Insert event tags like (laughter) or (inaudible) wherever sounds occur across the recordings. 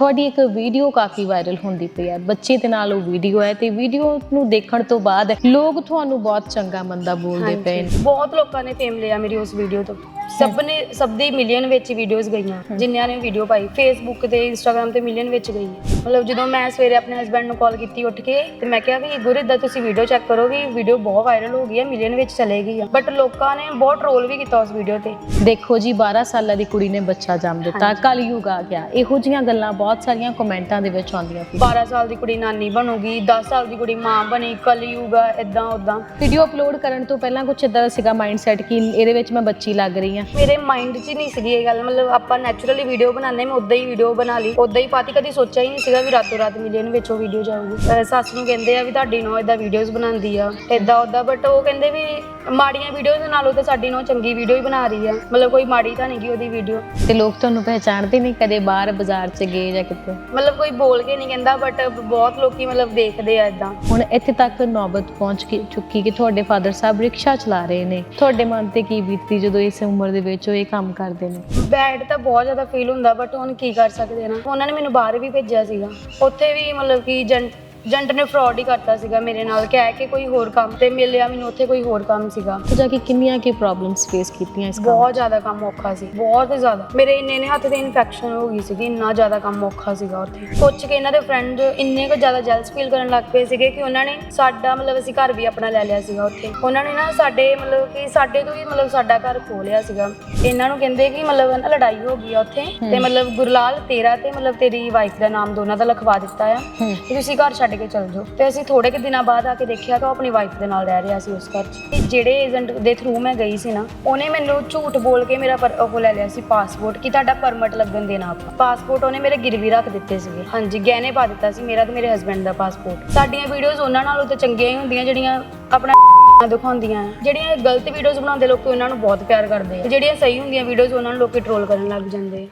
ਤੁਹਾਡੀ ਇੱਕ ਵੀਡੀਓ ਕਾਫੀ ਵਾਇਰਲ ਹੁੰਦੀ ਪਈ ਹੈ ਬੱਚੇ ਦੇ ਨਾਲ ਉਹ ਵੀਡੀਓ ਹੈ ਤੇ ਵੀਡੀਓ ਨੂੰ ਦੇਖਣ ਤੋਂ ਬਾਅਦ ਲੋਕ ਤੁਹਾਨੂੰ ਬਹੁਤ ਚੰਗਾ ਮੰਦਾ ਬੋਲਦੇ ਪਏ ਨੇ। ਬਹੁਤ ਲੋਕਾਂ ਨੇ ਫੇਮ ਲਿਆ ਮੇਰੀ ਉਸ ਵੀਡੀਓ ਤੋਂ। ਸਭ ਨੇ ਸਭ ਦੀ ਮਿਲੀਅਨ ਵਿੱਚ ਵੀਡੀਓਜ਼ ਗਈਆਂ ਜਿਨ੍ਹਾਂ ਨੇ ਵੀਡੀਓ ਪਾਈ। ਫੇਸਬੁੱਕ ਤੇ ਇੰਸਟਾਗ੍ਰam ਤੇ ਮਿਲੀਅਨ ਵਿੱਚ ਗਈ। ਹੈ। ਮਤਲਬ ਜਦੋਂ ਮੈਂ ਸਵੇਰੇ ਆਪਣੇ ਹਸਬੰਡ ਨੂੰ ਕਾਲ ਕੀਤੀ ਉੱਠ ਕੇ ਤੇ ਮੈਂ ਕਿਹਾ ਵੀ ਗੁਰ ਦਾ ਤੁਸੀਂ ਵੀਡੀਓ ਚੈੱਕ ਕਰੋ ਵੀ ਵੀਡੀਓ ਬਹੁਤ ਵਾਇਰਲ ਹੋ ਗਈ ਹੈ ਮਿਲੀਅਨ ਵਿੱਚ ਚਲੇ ਗਈ ਹੈ ਬਟ ਲੋਕਾਂ ਨੇ ਬਹੁਤ ਟ੍ਰੋਲ ਵੀ ਕੀਤਾ ਉਸ ਵੀਡੀਓ ਤੇ। ਦੇਖੋ ਜੀ 12 ਸਾਲਾਂ ਦੀ ਕੁੜੀ ਨੇ ਬੱਚਾ ਜੰਮ ਦਿੱਤਾ। ਹਾਂਜੀ। ਕਲਯੁਗ ਆ ਗਿਆ। ਇਹੋ ਜੀਆਂ ਗੱਲਾਂ ਬਹੁਤ ਸਾਰੀਆਂ ਕਮੈਂਟਾਂ ਦੇ ਵਿੱਚ ਆਉਂਦੀਆਂ ਸੀ 12 ਸਾਲ ਦੀ ਕੁੜੀ ਨਾਨੀ ਬਣੂਗੀ 10 ਸਾਲ ਦੀ ਕੁੜੀ ਮਾਂ ਬਣੀ ਕਲਯੁਗ ਆ ਇਦਾਂ ਉਦਾਂ ਵੀਡੀਓ ਅਪਲੋਡ ਕਰਨ ਤੋਂ ਪਹਿਲਾਂ ਕੁਝ ਇਦਾਂ ਦਾ ਸੀਗਾ ਮਾਈਂਡਸੈਟ ਕਿ ਇਹਦੇ ਵਿੱਚ ਮੈਂ ਬੱਚੀ ਲੱਗ ਰਹੀ ਹਾਂ ਮੇਰੇ ਮਾਈਂਡ 'ਚ ਹੀ ਨਹੀਂ ਸੀਗੀ ਇਹ ਗੱਲ। ਮਤਲਬ ਆਪਾਂ ਨੈਚੁਰਲੀ ਵੀਡੀਓ ਬਣਾਉਂਦੇ, ਮੈਂ ਉਦਾਂ ਹੀ ਵੀਡੀਓ ਬਣਾ ਲਈ। ਉਦਾਂ ਹੀ ਪਾਤੀ, ਕਦੀ ਸੋਚਿਆ ਹੀ ਨਹੀਂ ਸੀਗਾ ਵੀ ਰਾਤੋਂ ਰਾਤ ਮਿਲੀਅਨ ਵਿੱਚ ਉਹ ਵੀਡੀਓ ਜਾਊਗੀ। ਅਹ ਸੱਸ ਨੂੰ ਕਹਿੰਦੇ ਆ ਵੀ ਤੁਹਾਡੀ ਨੋ ਇਦਾਂ ਵੀਡੀਓਜ਼ ਬਣਾਉਂਦੀ ਆ ਇਦਾਂ ਉਦਾਂ ਬਟ ਉਹ ਕਹਿੰਦੇ ਵੀ ਮਾੜੀਆਂ ਵੀਡੀਓਜ਼ ਨਾਲੋਂ ਤਾਂ ਸਾਡੀ ਨੋ ਚੰਗੀ ਵੀਡੀਓ ਹੀ ਬਣਾ ਰਹੀ ਆ ਮਤਲਬ ਕੋਈ ਮਾੜੀ ਤਾਂ ਨਹੀਂ ਗੀ ਉਹਦੀ ਵੀਡੀਓ ਤੇ ਲੋਕ ਤੁਹਾਨੂੰ ਪਹਿਚਾਣਦੇ ਨਹੀਂ ਕਦੇ ਬਾਹਰ ਬਾਜ਼ਾਰ 'ਚ ਗਏ ਜਾਂ ਕਿਤੇ ਮਤਲਬ ਕੋਈ ਬੋਲ ਕੇ ਨਹੀਂ ਕਹਿੰਦਾ ਬਟ ਬਹੁਤ ਲੋਕੀ ਮਤਲਬ ਦੇਖਦੇ ਆ ਇਦਾਂ ਹੁਣ ਇੱਥੇ ਤੱਕ ਨੌਬਤ ਪਹੁੰਚ ਕੇ ਚੁੱਕੀ ਕਿ ਤੁਹਾਡੇ ਫਾਦਰ ਸਾਹਿਬ ਰਿਕਸ਼ਾ ਚਲਾ ਰਹੇ ਨੇ। ਤੁਹਾਡੇ ਮਨ ਤੇ ਕੀ ਬੀਤੀ ਜਦੋਂ ਇਸ ਉਮਰ ਦੇ ਵਿੱਚ ਉਹ ਇਹ ਕੰਮ ਕਰਦੇ ਨੇ? ਬੈਡ ਤਾਂ ਬਹੁਤ ਜ਼ਿਆਦਾ ਫੀਲ ਹੁੰਦਾ ਬਟ ਹੁਣ ਕੀ ਕਰ ਸਕਦੇ ਨਾ। ਉਹਨਾਂ ਨੇ ਮੈਨੂੰ ਬਾਹਰ ਵੀ ਭੇਜਿਆ ਸੀਗਾ। ਉੱਥੇ ਵੀ ਮਤਲਬ ਕਿ ਏਜੰਟ ਏਜੰਟ ਨੇ ਫਰਾਡ ਹੀ ਕਰਤਾ ਸੀਗਾ ਮੇਰੇ ਨਾਲ ਕਹਿ ਕੇ ਕੋਈ ਹੋਰ ਕੰਮ ਤੇ ਮਿਲਿਆ ਮੈਨੂੰ ਉੱਥੇ ਕੋਈ ਹੋਰ ਕੰਮ ਸੀਗਾ। ਤੇ ਜਾ ਕੇ ਕਿੰਨੀਆਂ ਕੀ ਪ੍ਰੋਬਲਮਸ ਫੇਸ ਕੀਤੀਆਂ ਇਸ ਕੰਮ ਬਹੁਤ ਜ਼ਿਆਦਾ ਕੰਮ ਔਖਾ ਸੀ ਬਹੁਤ ਜ਼ਿਆਦਾ। ਮੇਰੇ ਇੰਨੇ ਨੇ ਹੱਥ ਤੇ ਇਨਫੈਕਸ਼ਨ ਹੋ ਗਈ ਸੀਗੀ ਇੰਨਾ ਜ਼ਿਆਦਾ ਕੰਮ ਔਖਾ ਸੀਗਾ ਉੱਥੇ। ਸੋਚ ਕੇ ਇਹਨਾਂ ਦੇ ਫਰੈਂਡ ਇੰਨੇ ਕੁ ਜ਼ਿਆਦਾ ਜੈਲਸ ਫੀਲ ਕਰਨ ਲੱਗ ਪਏ ਸੀਗੇ ਕਿ ਉਹਨਾਂ ਨੇ ਸਾਡਾ ਮਤਲਬ ਅਸੀਂ ਘਰ ਵੀ ਆਪਣਾ ਲੈ ਲਿਆ ਸੀਗਾ ਉੱਥੇ। ਉਹਨਾਂ ਨੇ ਨਾ ਸਾਡੇ ਮਤਲਬ ਕਿ ਸਾਡੇ ਤੋਂ ਹੀ ਮਤਲਬ ਸਾਡਾ ਘਰ ਖੋਹ ਲਿਆ ਸੀਗਾ। ਇਹਨਾਂ ਨੂੰ ਕਹਿੰਦੇ ਕਿ ਮਤਲਬ ਨਾ ਲੜਾਈ ਹੋ ਗਈ ਆ ਉੱਥੇ ਤੇ ਮਤਲਬ ਗੁਰਲਾਲ ਤੇਰਾ ਤੇ ਮਤਲਬ ਤੇਰੀ ਵਾਈਫ ਦਾ ਨਾਮ ਦੋਨਾਂ ਦਾ ਲਿਖਵਾ ਦਿੱਤਾ ਆ। ਹੂੰ। ਤੁਸੀਂ ਘਰ ਛੱਡ ਕੇ ਚਲ ਜਾਓ। ਤੇ ਅਸੀਂ ਥੋੜੇ ਕੁ ਦਿਨਾਂ ਬਾਅਦ ਆ ਕੇ ਦੇਖਿਆ ਤਾਂ ਉਹ ਆਪਣੀ ਵਾਈਫ ਦੇ ਨਾਲ ਰਹਿ ਰਿਹਾ ਸੀ ਉਸ ਘਰ 'ਚ। ਤੇ ਜਿਹੜੇ ਏਜੰਟ ਦੇ ਥਰੂ ਮੈਂ ਗਈ ਸੀ ਨਾ, ਉਹਨੇ ਮੈਨੂੰ ਝੂਠ ਬੋਲ ਕੇ ਮੇਰਾ ਪਰ- ਉਹ ਲੈ ਲਿਆ ਸੀ ਪਾਸਪੋਰਟ ਕਿ ਤੁਹਾਡਾ ਪਰਮਿਟ ਲੱਗਣ ਦੇਣਾ ਆਪਾਂ। ਪਾਸਪੋਰਟ ਉਹਨੇ ਮੇਰੇ ਗਿਰਵੀ ਰੱਖ ਦਿੱਤੇ ਸੀਗੇ। ਹਾਂਜੀ, ਗਹਿਣੇ ਪਾ ਦਿੱਤਾ ਸੀ ਮੇਰਾ ਤੇ ਮੇਰੇ ਹਸਬੰਡ ਦਾ ਪਾਸਪੋਰਟ ਸਾਡੀਆਂ ਵੀਡੀਓਜ਼ ਉਹਨਾਂ ਨਾਲੋਂ ਤਾਂ ਚੰਗੀਆਂ ਹੀ ਹੁੰਦੀਆਂ ਜਿਹੜੀਆਂ ਆਪਣਾ (laughs) ਦਿਖਾਉਂਦੀਆਂ। ਆ। ਜਿਹੜੀਆਂ ਗਲਤ ਵੀਡੀਓਜ਼ ਬਣਾਉਂਦੇ ਲੋਕ ਉਹਨਾਂ ਨੂੰ ਬਹੁਤ ਪਿਆਰ ਕਰਦੇ ਆ। ਤੇ ਜਿਹੜੀਆਂ ਸਹੀ ਹੁੰਦੀਆਂ ਵੀਡੀਓਜ਼ ਉਹਨਾਂ ਨੂੰ ਲੋਕੀ ਟ੍ਰੋਲ ਕਰਨ ਲੱਗ ਜਾਂਦੇ ਆ।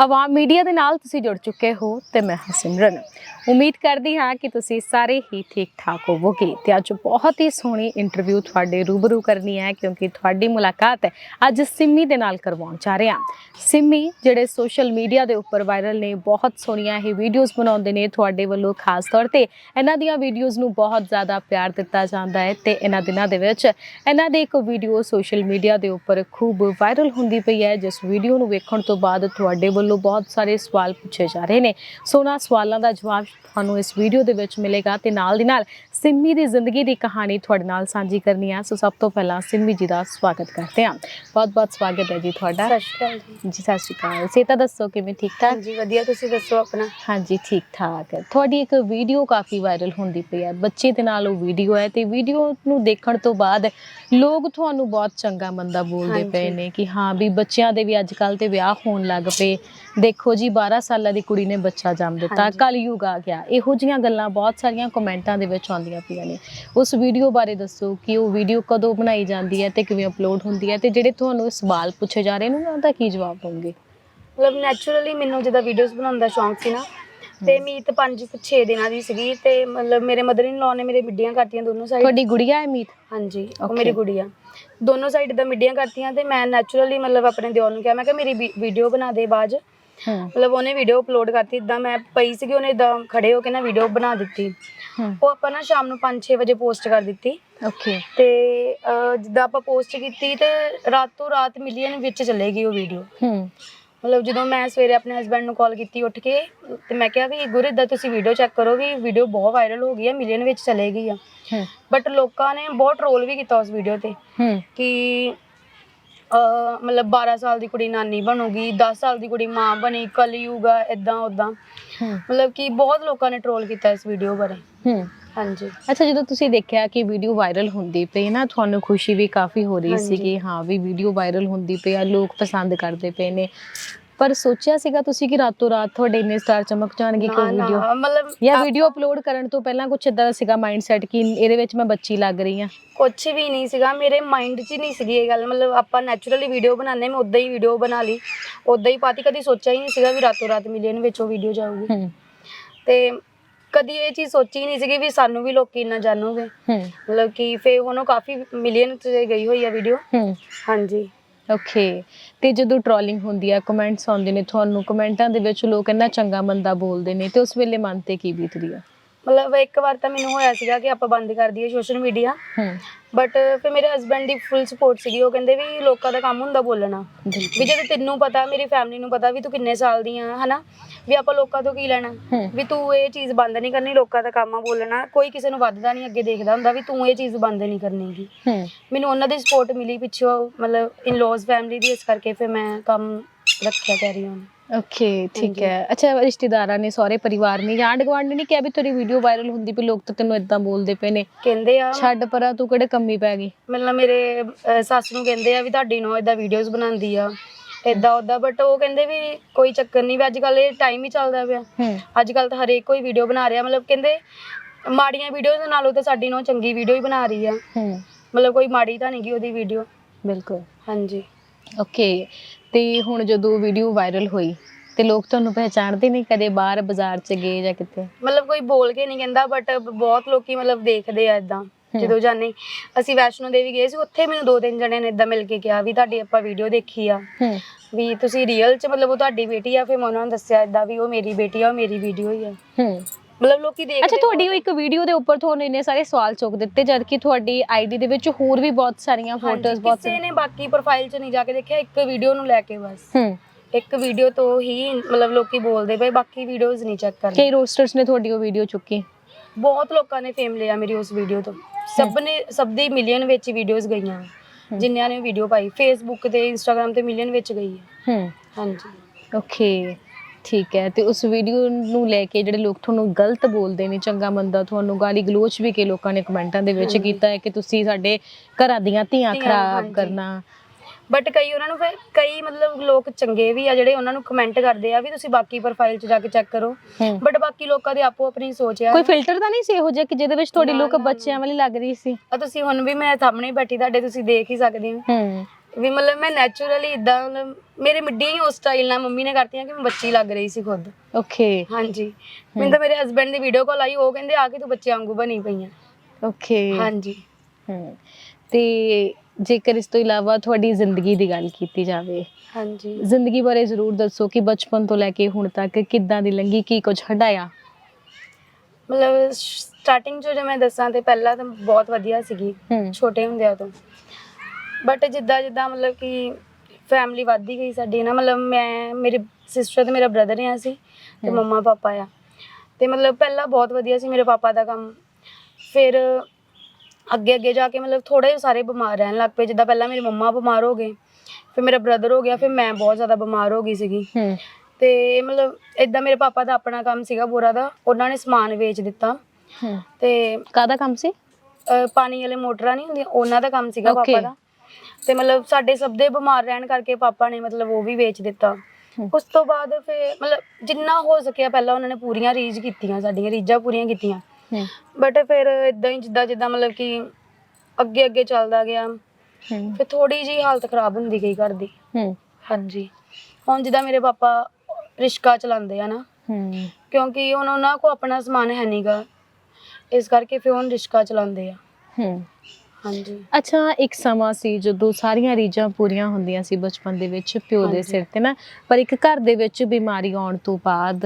ਆਵਾਮ ਮੀਡੀਆ ਦੇ ਨਾਲ ਤੁਸੀਂ ਜੁੜ ਚੁੱਕੇ ਹੋ ਤੇ ਮੈਂ ਹਾਂ ਸਿਮਰਨ। ਉਮੀਦ ਕਰਦੀ ਹਾਂ ਕਿ ਤੁਸੀਂ ਸਾਰੇ ਹੀ ਠੀਕ ਠਾਕ ਹੋਵੋਗੇ। ਤੇ ਅੱਜ ਬਹੁਤ ਹੀ ਸੋਹਣੀ ਇੰਟਰਵਿਊ ਤੁਹਾਡੇ ਰੂਬਰੂ ਕਰਨੀ ਹੈ ਕਿਉਂਕਿ ਤੁਹਾਡੀ ਮੁਲਾਕਾਤ ਅੱਜ ਸਿੰਮੀ ਦੇ ਨਾਲ ਕਰਵਾਉਣ ਜਾ ਰਹੇ ਹਾਂ। ਸਿੰਮੀ, ਜਿਹੜੇ ਸੋਸ਼ਲ ਮੀਡੀਆ ਦੇ ਉੱਪਰ ਵਾਇਰਲ ਨੇ, ਬਹੁਤ ਸੋਹਣੀਆਂ ਇਹ ਵੀਡੀਓਜ਼ ਬਣਾਉਂਦੇ ਨੇ ਤੁਹਾਡੇ ਵੱਲੋਂ ਖਾਸ ਤੌਰ ਤੇ। ਇਹਨਾਂ ਦੀਆਂ ਵੀਡੀਓਜ਼ ਨੂੰ ਬਹੁਤ ਜ਼ਿਆਦਾ ਪਿਆਰ ਦਿੱਤਾ ਜਾਂਦਾ ਹੈ ਤੇ ਇਹਨਾਂ ਦਿਨਾਂ ਦੇ ਵਿੱਚ ਇਹਨਾਂ ਦੀ ਇੱਕ ਵੀਡੀਓ ਸੋਸ਼ਲ ਮੀਡੀਆ ਦੇ ਉੱਪਰ ਖੂਬ ਵਾਇਰਲ ਹੁੰਦੀ ਪਈ ਹੈ, ਜਿਸ ਵੀਡੀਓ ਨੂੰ ਵੇਖਣ ਤੋਂ ਬਾਅਦ ਤੁਹਾਡੇ ਵੱਲੋਂ ਬਹੁਤ ਸਾਰੇ ਸਵਾਲ ਪੁੱਛੇ ਜਾ ਰਹੇ ਨੇ। ਸੋ ਉਹਨਾਂ ਸਵਾਲਾਂ ਦਾ ਜਵਾਬ ਤੁਹਾਨੂੰ ਇਸ ਵੀਡੀਓ ਦੇ ਵਿੱਚ ਮਿਲੇਗਾ ਤੇ ਨਾਲ ਦੀ ਨਾਲ ਸਿੰਮੀ ਦੀ ਜ਼ਿੰਦਗੀ ਦੀ ਕਹਾਣੀ ਤੁਹਾਡੇ ਨਾਲ ਸਾਂਝੀ ਕਰਨੀ ਹੈ। ਸੋ ਸਭ ਤੋਂ ਪਹਿਲਾਂ ਸਿੰਮੀ ਜੀ ਦਾ ਸਵਾਗਤ ਕਰਦੇ ਹਾਂ। ਬਹੁਤ ਬਹੁਤ ਸਵਾਗਤ ਹੈ ਜੀ ਤੁਹਾਡਾ। ਸਤਿ ਸ਼੍ਰੀ ਅਕਾਲ ਜੀ। ਜੀ ਸਤਿ ਸ਼੍ਰੀ ਅਕਾਲ। ਸੇ ਤਾਂ ਦੱਸੋ ਕਿਵੇਂ ਠੀਕ ਠਾਕ? ਹਾਂਜੀ ਵਧੀਆ। ਤੁਸੀਂ ਦੱਸੋ ਆਪਣਾ? ਹਾਂਜੀ ਠੀਕ ਠਾਕ। ਤੁਹਾਡੀ ਇੱਕ ਵੀਡੀਓ ਕਾਫੀ ਵਾਇਰਲ ਹੁੰਦੀ ਪਈ ਹੈ। ਬੱਚੇ ਦੇ ਨਾਲ ਉਹ ਵੀਡੀਓ ਹੈ ਤੇ ਵੀਡੀਓ ਨੂੰ ਦੇਖਣ ਤੋਂ ਬਾਅਦ ਲੋਕ ਤੁਹਾਨੂੰ ਬਹੁਤ ਚੰਗਾ ਮੰਦਾ ਬੋਲਦੇ। ਪਏ ਨੇ ਕਿ ਹਾਂ ਵੀ ਬੱਚਿਆਂ ਦੇ ਵੀ ਅੱਜ ਕੱਲ ਤੇ ਵਿਆਹ ਹੋਣ ਲੱਗ ਪਏ। ਦੇਖੋ ਜੀ 12 ਸਾਲਾਂ ਦੀ ਕੁੜੀ ਨੇ ਬੱਚਾ ਜੰਮ ਦਿੱਤਾ। ਕਲਯੁਗ ਆ ਗਿਆ ਇਹੋ ਜੀਆਂ ਗੱਲਾਂ ਬਹੁਤ ਸਾਰੀਆਂ ਕਮੈਂਟਾਂ ਦੇ ਵਿੱਚ ਆਉਂਦੀਆਂ ਪਈਆਂ ਨੇ। ਉਸ ਵੀਡੀਓ ਬਾਰੇ ਦੱਸੋ ਕਿ ਉਹ ਵੀਡੀਓ ਕਦੋਂ ਬਣਾਈ ਜਾਂਦੀ ਹੈ ਤੇ ਕਿਵੇਂ ਅਪਲੋਡ ਹੁੰਦੀ ਹੈ ਤੇ ਜਿਹੜੇ ਤੁਹਾਨੂੰ ਸਵਾਲ ਪੁੱਛੇ ਜਾ ਰਹੇ ਨੇ ਉਹਨਾਂ ਦਾ ਕੀ ਜਵਾਬ ਦੋਗੇ ਮਤਲਬ ਨੈਚੁਰਲੀ ਮੈਨੂੰ ਜਿਹਦਾ ਵੀਡੀਓਜ਼ ਬਣਾਉਣ ਦਾ ਸ਼ੌਂਕ ਸੀ ਨਾ ਤੇ ਮੀਤ 5 6 ਦਿਨਾਂ ਦੀ ਸੀਗੀ ਤੇ ਮਤਲਬ ਮੇਰੇ ਮਦਰ ਇਨ ਲਾਅ ਨੇ ਮੇਰੇ ਮਿੱਡੀਆਂ ਕਰਤੀਆਂ ਦੋਨੋਂ ਸਾਈਡ ਤੁਹਾਡੀ ਗੁੜੀਆ ਹੈ ਮੀਤ? ਹਾਂਜੀ ਉਹ. ਮੇਰੀ ਗੁੜੀ ਆ ਦੋਨੋਂ ਸਾਈਡ ਦਾ ਮਿੱਡੀਆਂ ਕਰਤੀਆਂ ਤੇ ਮੈਂ ਨੈਚੁਰਲੀ ਮਤਲਬ ਆਪਣੇ ਦਿਓਰ ਨੂੰ ਕਿਹਾ ਮੈਂ ਕਿਹਾ ਮੇਰੀ ਵੀਡੀਓ ਬਣਾ ਦੇ। ਹੂੰ ਮਤਲਬ ਉਹਨੇ ਵੀਡੀਓ ਅਪਲੋਡ ਕਰਤੀ ਇਦਾਂ ਮੈਂ ਪਈ ਸੀਗੀ ਉਹਨੇ ਇਦਾਂ ਖੜੇ ਹੋ ਕੇ ਨਾ ਵੀਡੀਓ ਬਣਾ ਦਿੱਤੀ। ਹੂੰ। ਉਹ ਆਪਾਂ ਨਾ ਸ਼ਾਮ ਨੂੰ 5-6 ਵਜੇ ਪੋਸਟ ਕਰ ਦਿੱਤੀ। ਓਕੇ ਤੇ ਅਹ, ਜਿੱਦਾਂ ਆਪਾਂ ਪੋਸਟ ਕੀਤੀ ਤੇ ਰਾਤੋਂ ਰਾਤ ਮਿਲੀਅਨ ਵਿੱਚ ਚਲੇ ਗਈ ਉਹ ਵੀਡੀਓ ਹੂੰ। ਮਤਲਬ ਜਦੋਂ ਮੈਂ ਸਵੇਰੇ ਆਪਣੇ ਹਸਬੰਡ ਨੂੰ ਕਾਲ ਕੀਤੀ ਉੱਠ ਕੇ ਤੇ ਮੈਂ ਕਿਹਾ ਵੀ ਗੁਰ ਦਾ ਤੁਸੀਂ ਵੀਡੀਓ ਚੈੱਕ ਕਰੋ ਵੀ ਵੀਡੀਓ ਬਹੁਤ ਵਾਇਰਲ ਹੋ ਗਈ ਆ ਮਿਲੀਅਨ ਵਿੱਚ ਚਲੇ ਗਈ ਆ। ਹੂੰ। ਬਟ ਲੋਕਾਂ ਨੇ ਬਹੁਤ ਟ੍ਰੋਲ ਵੀ ਕੀਤਾ ਉਸ ਵੀਡੀਓ ਤੇ ਹੂੰ। ਕਿ ਅਹ ਮਤਲਬ 12 ਸਾਲ ਦੀ ਕੁੜੀ ਨਾਨੀ ਬਣੂਗੀ 10 ਸਾਲ ਦੀ ਕੁੜੀ ਮਾਂ ਬਣੀ ਕਲਯੁਗ ਆ ਇਦਾਂ ਉਦਾਂ ਹੂੰ। ਮਤਲਬ ਕਿ ਬਹੁਤ ਲੋਕਾਂ ਨੇ ਟ੍ਰੋਲ ਕੀਤਾ ਇਸ ਵੀਡੀਓ ਬਾਰੇ। ਹੂੰ। ਹਾਂਜੀ। ਅੱਛਾ ਜਦੋਂ ਤੁਸੀਂ ਦੇਖਿਆ ਕਿ ਵੀਡੀਓ ਵਾਇਰਲ ਹੁੰਦੀ ਪਈ ਨਾ ਤੁਹਾਨੂੰ ਖੁਸ਼ੀ ਵੀ ਕਾਫੀ ਹੋ ਰਹੀ ਸੀ ਹਾਂਜੀ। ਕਿ ਹਾਂ ਵੀ ਵੀਡੀਓ ਵਾਇਰਲ ਹੁੰਦੀ ਪਈ ਆ ਲੋਕ ਪਸੰਦ ਕਰਦੇ ਪਏ ਨੇ। ਪਰ ਸੋਚਿਆ ਸੀਗਾ ਤੁਸੀਂ ਕਿ ਰਾਤੋਂ ਰਾਤ ਤੁਹਾਡੇ ਇੰਨੇ ਸਟਾਰ ਚਮਕ ਜਾਣਗੇ ਕਿ ਨਾ, ਵੀਡੀਓ ਨਾ, ਮਤਲਬ ਜਾਂ ਵੀਡੀਓ ਅਪਲੋਡ ਕਰਨ ਤੋਂ ਪਹਿਲਾਂ ਕੁਝ ਇਦਾਂ ਦਾ ਸੀਗਾ ਮਾਈਂਡਸੈਟ ਕਿ ਇਹਦੇ ਵਿੱਚ ਮੈਂ ਬੱਚੀ ਲੱਗ ਰਹੀ ਆ ਕੁਝ ਵੀ ਨਹੀਂ ਸੀਗਾ ਮੇਰੇ ਮਾਈਂਡ 'ਚ ਹੀ ਨਹੀਂ ਸੀਗੀ ਇਹ ਗੱਲ। ਮਤਲਬ ਆਪਾਂ ਨੈਚੁਰਲੀ ਵੀਡੀਓ ਬਣਾਉਂਦੇ ਮੈਂ ਉਦਾਂ ਹੀ ਵੀਡੀਓ ਬਣਾ ਲਈ। ਉਦਾਂ ਹੀ ਪਾਤੀ ਕਦੀ ਸੋਚਿਆ ਹੀ ਨਹੀਂ ਸੀਗਾ ਵੀ ਰਾਤੋਂ ਰਾਤ ਮਿਲੀਅਨ ਵਿੱਚ ਉਹ ਵੀਡੀਓ ਜਾਊਗੀ। ਹੂੰ। ਤੇ ਕਦੀ ਇਹ ਚੀਜ਼ ਸੋਚੀ ਨਹੀਂ ਸੀਗੀ ਵੀ ਸਾਨੂੰ ਵੀ ਲੋਕੀ ਇੰਨਾ ਜਾਣੂਗੇ। ਹੂੰ। ਮਤਲਬ ਕਿ ਫੇ ਉਹਨੂੰ ਕਾਫੀ ਮਿਲੀਅਨ ਤੇ ਗਈ ਹੋਈ ਆ ਵੀਡੀਓ ਹੂੰ। ਹਾਂਜੀ। ਓਕੇ ਤੇ ਜਦੋਂ ਟਰੋਲਿੰਗ ਹੁੰਦੀ ਆ ਕਮੈਂਟਸ ਆਉਂਦੇ ਨੇ, ਤੁਹਾਨੂੰ ਕਮੈਂਟਾਂ ਦੇ ਵਿੱਚ ਲੋਕ ਇੰਨਾ ਚੰਗਾ ਮੰਦਾ ਬੋਲਦੇ ਨੇ, ਤੇ ਉਸ ਵੇਲੇ ਮਨ ਤੇ ਕੀ ਬੀਤਦੀ ਆ? ਮਤਲਬ ਇੱਕ ਵਾਰ ਤਾਂ ਮੈਨੂੰ ਹੋਇਆ ਸੀਗਾ ਕਿ ਆਪਾਂ ਬੰਦ ਕਰ ਦਈਏ ਸੋਸ਼ਲ ਮੀਡੀਆ ਹੂੰ। ਬਟ ਫਿਰ ਮੇਰੇ ਹਸਬੰਡ ਦੀ ਫੁੱਲ ਸਪੋਰਟ ਸੀਗੀ। ਉਹ ਕਹਿੰਦੇ ਵੀ ਲੋਕਾਂ ਦਾ ਕੰਮ ਹੁੰਦਾ ਬੋਲਣਾ। ਵੀ ਜਦੋਂ ਤੈਨੂੰ ਪਤਾ ਮੇਰੀ ਫੈਮਿਲੀ ਨੂੰ ਪਤਾ ਵੀ ਤੂੰ ਕਿੰਨੇ ਸਾਲ ਦੀ ਆ ਹਨਾ? ਵੀ ਆਪਾਂ ਲੋਕਾਂ ਤੋਂ ਕੀ ਲੈਣਾ? ਹੂੰ। ਵੀ ਤੂੰ ਇਹ ਚੀਜ਼ ਬੰਦ ਨਹੀਂ ਕਰਨੀ ਲੋਕਾਂ ਦਾ ਕੰਮ ਆ ਬੋਲਣਾ। ਕੋਈ ਕਿਸੇ ਨੂੰ ਵੱਧਦਾ ਨਹੀਂ ਅੱਗੇ ਦੇਖਦਾ ਹੁੰਦਾ ਵੀ ਤੂੰ ਇਹ ਚੀਜ਼ ਬੰਦ ਨਹੀਂ ਕਰਨੀਗੀ। ਹੂੰ। ਮੈਨੂੰ ਉਹਨਾਂ ਦੀ ਸਪੋਰਟ ਮਿਲੀ ਪਿੱਛੋਂ। ਮਤਲਬ ਇਨ ਲੋਜ਼ ਫੈਮਿਲੀ ਦੀ ਇਸ ਕਰਕੇ ਫਿਰ ਮੈਂ ਕੰਮ ਰੱਖਿਆ ਕੈਰੀ ਔਨ ਓਕੇ ਠੀਕ। ਹੈ। ਅੱਛਾ ਰਿਸ਼ਤੇਦਾਰਾਂ ਨੇ ਸਹੁਰੇ ਪਰਿਵਾਰ ਨੇ ਜਾਂ ਗੁਆਂਢ ਨੇ ਨਹੀਂ ਕਿਹਾ ਵੀ ਤੇਰੀ ਵੀਡੀਓ ਵਾਇਰਲ ਹੁੰਦੀ ਪਈ ਲੋਕ ਤਾਂ ਤੈਨੂੰ ਇਦਾਂ ਬੋਲਦੇ ਪਏ ਨੇ। ਕਹਿੰਦੇ ਆ ਛੱਡ ਪਰਾਂ ਤੂੰ ਕਿਹੜੇ ਕੰਮੀ ਪੈ ਗਈ? ਮਤਲਬ ਮੇਰੇ ਅਹ, ਸੱਸ ਨੂੰ ਕਹਿੰਦੇ ਆ ਵੀ ਤੁਹਾਡੀ ਨੋ ਇਦਾਂ ਵੀਡੀਓਜ਼ ਬਣਾਉਂਦੀ ਆ ਇਦਾਂ ਉਦਾਂ ਬਟ ਉਹ ਕਹਿੰਦੇ ਵੀ ਕੋਈ ਚੱਕਰ ਨਹੀਂ ਵੀ ਅੱਜ ਕੱਲ ਇਹ ਟਾਈਮ ਹੀ ਚੱਲਦਾ ਪਿਆ। ਹੂੰ। ਅੱਜ ਕੱਲ ਤਾਂ ਹਰੇਕ ਕੋਈ ਵੀਡੀਓ ਬਣਾ ਰਿਹਾ ਮਤਲਬ ਕਹਿੰਦੇ ਮਾੜੀਆਂ ਵੀਡੀਓਜ਼ ਨਾਲੋਂ ਤਾਂ ਸਾਡੀ ਨੋ ਚੰਗੀ ਵੀਡੀਓ ਹੀ ਬਣਾ ਰਹੀ ਆ। ਹੂੰ। ਮਤਲਬ ਕੋਈ ਮਾੜੀ ਤਾਂ ਨਹੀਂ ਗੀ ਉਹਦੀ ਵੀਡੀਓ ਬਿਲਕੁਲ। ਹਾਂਜੀ। ਓਕੇ ਤੇ ਹੁਣ ਜਦੋਂ ਵੀਡੀਓ ਵਾਇਰਲ ਹੋਈ ਤੇ ਲੋਕ ਤੁਹਾਨੂੰ ਪਹਿਚਾਣਦੇ ਨਹੀਂ ਕਦੇ ਬਾਹਰ ਬਾਜ਼ਾਰ ਚ ਗਏ ਜਾਂ ਕਿਤੇ? ਮਤਲਬ ਕੋਈ ਬੋਲ ਕੇ ਨਹੀਂ ਕਹਿੰਦਾ ਬਟ ਬਹੁਤ ਲੋਕੀ ਮਤਲਬ ਦੇਖਦੇ ਆ ਇਦਾਂ ਜਦੋਂ ਜਾਣੇ ਅਸੀਂ ਵੈਸ਼ਨੋ ਦੇਵੀ ਗਏ ਸੀ ਉੱਥੇ ਮੈਨੂੰ ਦੋ ਤਿੰਨ ਜਣਿਆਂ ਨੇ ਇਦਾਂ ਮਿਲ ਕੇ ਕਿਹਾ ਵੀ ਤੁਹਾਡੀ ਆਪਾਂ ਵੀਡੀਓ ਦੇਖੀ ਆ। ਵੀ ਤੁਸੀਂ ਰੀਅਲ ਚ ਮਤਲਬ ਉਹ ਤੁਹਾਡੀ ਬੇਟੀ ਆ ਫਿਰ ਮੈਂ ਉਹਨਾਂ ਨੂੰ ਦੱਸਿਆ ਇਦਾਂ ਵੀ ਉਹ ਮੇਰੀ ਬੇਟੀ ਆ ਉਹ ਮੇਰੀ ਵੀਡੀਓ ਹੀ ਆ। ਹੂੰ। ਮਤਲਬ ਲੋਕੀ ਦੇਖਦੇ ਅੱਛਾ ਤੁਹਾਡੀ ਉਹ ਇੱਕ ਵੀਡੀਓ ਦੇ ਉੱਪਰ ਤੁਹਾਨੂੰ ਇੰਨੇ ਸਾਰੇ ਸਵਾਲ ਚੁੱਕ ਦਿੱਤੇ ਜਦ ਕਿ ਤੁਹਾਡੀ ਆਈਡੀ ਦੇ ਵਿੱਚ ਹੋਰ ਵੀ ਬਹੁਤ ਸਾਰੀਆਂ ਫੋਟੋਜ਼ ਬਹੁਤ ਕਿਸੇ ਨੇ ਬਾਕੀ ਪ੍ਰੋਫਾਈਲ 'ਚ ਨਹੀਂ ਜਾ ਕੇ ਦੇਖਿਆ ਇੱਕ ਵੀਡੀਓ ਨੂੰ ਲੈ ਕੇ ਬਸ। ਹੂੰ। ਇੱਕ ਵੀਡੀਓ ਤੋਂ ਹੀ ਮਤਲਬ ਲੋਕੀ ਬੋਲਦੇ ਪਏ ਬਾਕੀ ਵੀਡੀਓਜ਼ ਨਹੀਂ ਚੈੱਕ ਕਰਦੇ। ਕਈ ਰੋਸਟਰਸ ਨੇ ਤੁਹਾਡੀ ਉਹ ਵੀਡੀਓ ਚੁੱਕੀ। ਬਹੁਤ ਲੋਕਾਂ ਨੇ ਫੇਮ ਲਿਆ ਮੇਰੀ ਉਸ ਵੀਡੀਓ ਤੋਂ। ਸਭ ਨੇ ਸਭ ਦੀ ਮਿਲੀਅਨ ਵਿੱਚ ਵੀਡੀਓਜ਼ ਗਈਆਂ। ਜਿਨ੍ਹਾਂ ਨੇ ਵੀਡੀਓ ਪਾਈ ਫੇਸਬੁੱਕ ਤੇ ਇੰਸਟਾਗ੍ਰam ਤੇ ਮਿਲੀਅਨ ਵਿੱਚ ਗਈ ਹੈ। ਹੂੰ। ਹਾਂਜੀ। ਓਕੇ ਠੀਕ ਹੈ ਤੇ ਉਸ ਵੀਡੀਓ ਨੂੰ ਲੈ ਕੇ ਜਿਹੜੇ ਲੋਕ ਤੁਹਾਨੂੰ ਗਲਤ ਬੋਲਦੇ ਨੇ ਚੰਗਾ ਮੰਦਾ ਤੁਹਾਨੂੰ ਗਾਲੀ ਗਲੋਚ ਵੀ ਕੇ ਲੋਕਾਂ ਨੇ ਕਮੈਂਟਾਂ ਦੇ ਵਿੱਚ। ਕੀਤਾ ਹੈ ਕਿ ਤੁਸੀਂ ਸਾਡੇ ਘਰਾਂ ਦੀਆਂ ਧੀਆਂ ਧੀਆਂ, ਖਰਾਬ ਹਾਂਜੀ। ਕਰਨਾ। ਬਟ ਕਈ ਉਹਨਾਂ ਨੂੰ ਫਿਰ ਕਈ ਮਤਲਬ ਲੋਕ ਚੰਗੇ ਵੀ ਆ ਜਿਹੜੇ ਉਹਨਾਂ ਨੂੰ ਕਮੈਂਟ ਕਰਦੇ ਆ ਵੀ ਤੁਸੀਂ ਬਾਕੀ ਪ੍ਰੋਫਾਈਲ 'ਚ ਜਾ ਕੇ ਚੈੱਕ ਕਰੋ। ਹੂੰ ਬਟ ਬਾਕੀ ਲੋਕਾਂ ਦੀ ਆਪੋ ਆਪਣੀ ਸੋਚ ਆ ਕੋਈ ਫਿਲਟਰ ਤਾਂ ਨਹੀਂ ਸੀ ਇਹੋ ਜਿਹਾ ਕਿ ਜਿਹਦੇ ਵਿੱਚ ਤੁਹਾਡੀ ਨਾ, ਲੁੱਕ ਨਾ। ਬੱਚਿਆਂ ਵਾਲੀ ਲੱਗ ਰਹੀ ਸੀ? ਆ ਤੁਸੀਂ ਹੁਣ ਵੀ ਮੈਂ ਸਾਹਮਣੇ ਬੈਠੀ ਤੁਹਾਡੇ ਤੁਸੀਂ ਦੇਖ ਹੀ ਸਕਦੇ ਹੋ। ਹੂੰ ਵੀ ਮਤਲਬ ਮੈਂ ਨੈਚੁਰਲੀ ਇਦਾਂ ਮਤਲਬ ਮੇਰੇ ਮਿੱਡੀਆਂ ਹੀ ਉਸ ਸਟਾਈਲ ਨਾਲ ਮੰਮੀ ਨੇ ਕਰਤੀਆਂ ਕਿ ਮੈਂ ਬੱਚੀ ਲੱਗ ਰਹੀ ਸੀ ਖੁਦ। ਓਕੇ ਹਾਂਜੀ। ਮੈਨੂੰ ਤਾਂ ਮੇਰੇ ਹਸਬੰਡ ਦੀ ਵੀਡੀਓ ਕਾਲ ਆਈ ਉਹ ਕਹਿੰਦੇ ਆ ਕੇ ਤੂੰ ਬੱਚੇ ਵਾਂਗੂ ਬਣੀ ਪਈ ਆ। ਓਕੇ ਹਾਂਜੀ। ਹੂੰ। ਤੇ ਜੇਕਰ ਇਸ ਤੋਂ ਇਲਾਵਾ ਤੁਹਾਡੀ ਜ਼ਿੰਦਗੀ ਦੀ ਗੱਲ ਕੀਤੀ ਜਾਵੇ ਹਾਂਜੀ। ਜ਼ਿੰਦਗੀ ਬਾਰੇ ਜ਼ਰੂਰ ਦੱਸੋ ਕਿ ਬਚਪਨ ਤੋਂ ਲੈ ਕੇ ਹੁਣ ਤੱਕ ਕਿੱਦਾਂ ਦੀ ਲੰਗੀ ਕੀ ਕੁਝ ਹਟਾਇਆ? ਮਤਲਬ ਸਟਾਰਟਿੰਗ ਚ ਜੇ ਮੈਂ ਦੱਸਾਂ ਤੇ ਪਹਿਲਾਂ ਤਾਂ ਬਹੁਤ ਵਧੀਆ ਸੀਗੀ। ਹੂੰ। ਛੋਟੇ ਹੁੰਦਿਆਂ ਤੋਂ। ਬਟ ਜਿੱਦਾਂ ਜਿੱਦਾਂ ਮਤਲਬ ਕਿ ਫੈਮਿਲੀ ਵੱਧਦੀ ਗਈ ਸਾਡੀ ਨਾ ਮਤਲਬ ਮੈਂ ਮੇਰੇ ਸਿਸਟਰ ਤੇ ਮੇਰਾ ਬ੍ਰਦਰ ਆ ਸੀ ਤੇ। ਮੰਮਾ ਪਾਪਾ ਆ। ਤੇ ਮਤਲਬ ਪਹਿਲਾਂ ਬਹੁਤ ਵਧੀਆ ਸੀ ਮੇਰੇ ਪਾਪਾ ਦਾ ਕੰਮ। ਫਿਰ ਅੱਗੇ ਅੱਗੇ ਜਾ ਕੇ ਮਤਲਬ ਥੋੜੇ ਸਾਰੇ ਬਿਮਾਰ ਰਹਿਣ ਲੱਗ ਪਏ। ਜਿੱਦਾਂ ਪਹਿਲਾਂ ਮੇਰੀ ਮੰਮਾ ਬਿਮਾਰ ਹੋ ਗਏ ਫਿਰ ਮੇਰਾ ਬ੍ਰਦਰ ਹੋ ਗਿਆ ਫਿਰ ਮੈਂ ਬਹੁਤ ਜ਼ਿਆਦਾ ਬਿਮਾਰ ਹੋ ਗਈ ਸੀਗੀ। ਹੂੰ ਤੇ ਮਤਲਬ ਇਦਾਂ ਮੇਰੇ ਪਾਪਾ ਦਾ ਆਪਣਾ ਕੰਮ ਸੀਗਾ ਬੋਰਾ ਦਾ ਉਹਨਾਂ ਨੇ ਸਮਾਨ ਵੇਚ ਦਿੱਤਾ। ਹੂੰ ਤੇ ਕਾਦਾ ਕੰਮ ਸੀ? ਅਹ ਪਾਣੀ ਵਾਲੇ ਮੋਟਰਾਂ ਨਹੀਂ ਹੁੰਦੀਆਂ ਉਹਨਾਂ ਦਾ ਕੰਮ ਸੀਗਾ Okay. ਪਾਪਾ ਦਾ। ਤੇ ਮਤਲਬ ਸਾਡੇ ਸਭ ਦੇ ਬਿਮਾਰ ਰਹਿਣ ਕਰਕੇ ਪਾਪਾ ਨੇ ਮਤਲਬ ਉਹ ਵੀ ਵੇਚ ਦਿੱਤਾ। ਉਸ ਤੋਂ ਬਾਅਦ ਫਿਰ ਮਤਲਬ ਜਿੰਨਾ ਹੋ ਸਕਿਆ ਪਹਿਲਾਂ ਉਹਨਾਂ ਨੇ ਪੂਰੀਆਂ ਰੀਝ ਕੀਤੀਆਂ ਸਾਡੀਆਂ ਰੀਝਾਂ ਪੂਰੀਆਂ ਕੀਤੀਆਂ। ਹੂੰ। ਬਟ ਫਿਰ ਇਦਾਂ ਹੀ ਜਿੱਦਾਂ ਜਿੱਦਾਂ ਮਤਲਬ ਕਿ ਅੱਗੇ ਅੱਗੇ ਚੱਲਦਾ ਗਿਆ। ਹੂੰ। ਫਿਰ ਥੋੜੀ ਜੀ ਹਾਲਤ ਖਰਾਬ ਹੁੰਦੀ ਗਈ ਘਰ ਦੀ। ਹੂੰ। ਹਾਂਜੀ। ਹੁਣ ਜਿੱਦਾਂ ਮੇਰੇ ਪਾਪਾ ਰਿਸ਼ਕਾ ਚਲਾਉਂਦੇ ਆ ਨਾ ਹੂੰ। ਕਿਉਂਕਿ ਹੁਣ ਉਹਨਾਂ ਕੋ ਆਪਣਾ ਸਮਾਨ ਹੈ ਨਹੀਂਗਾ ਇਸ ਕਰਕੇ ਫਿਰ ਹੁਣ ਰਿਸ਼ਕਾ ਚਲਾਉਂਦੇ ਆ। ਹੂੰ। ਹਾਂਜੀ। ਅੱਛਾ ਇੱਕ ਸਮਾਂ ਸੀ ਜਦੋਂ ਸਾਰੀਆਂ ਰੀਝਾਂ ਪੂਰੀਆਂ ਹੁੰਦੀਆਂ ਸੀ ਬਚਪਨ ਦੇ ਵਿੱਚ ਪਿਓ ਦੇ ਹਾਂਜੀ। ਸਿਰ ਤੇ ਨਾ। ਪਰ ਇੱਕ ਘਰ ਦੇ ਵਿੱਚ ਬਿਮਾਰੀ ਆਉਣ ਤੋਂ ਬਾਅਦ